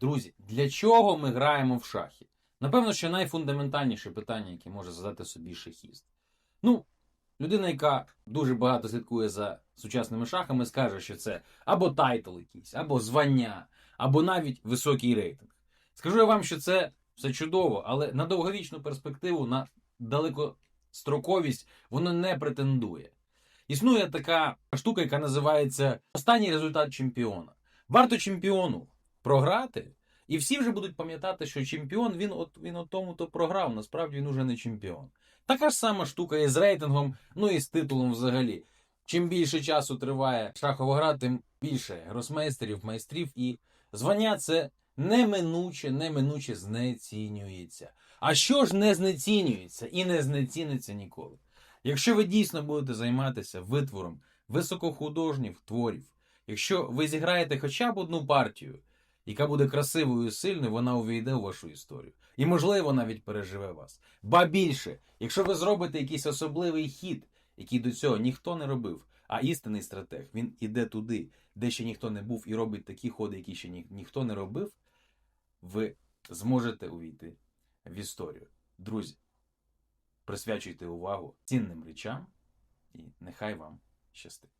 Друзі, для чого ми граємо в шахи? Напевно, що найфундаментальніше питання, яке може задати собі шахіст. Ну, людина, яка дуже багато слідкує за сучасними шахами, скаже, що це або тайтл якийсь, або звання, або навіть високий рейтинг. Скажу я вам, що це все чудово, але на довговічну перспективу, на далекостроковість воно не претендує. Існує така штука, яка називається останній результат чемпіона. Варто чемпіону програти, і всі вже будуть пам'ятати, що чемпіон він от він от тому то програв. Насправді він уже не чемпіон. Така ж сама штука і з рейтингом, ну і з титулом взагалі. Чим більше часу триває шахова гра, тим більше гросмейстерів, майстрів і звання це неминуче, неминуче знецінюється. А що ж не знецінюється і не знеціниться ніколи? Якщо ви дійсно будете займатися витвором високохудожніх творів, якщо ви зіграєте хоча б одну партію, яка буде красивою і сильною, вона увійде у вашу історію. І, можливо, навіть переживе вас. Ба більше, якщо ви зробите якийсь особливий хід, який до цього ніхто не робив, а істинний стратег, він іде туди, де ще ніхто не був, і робить такі ходи, які ще ні, ніхто не робив, ви зможете увійти в історію. Друзі, присвячуйте увагу цінним речам, і нехай вам щастить.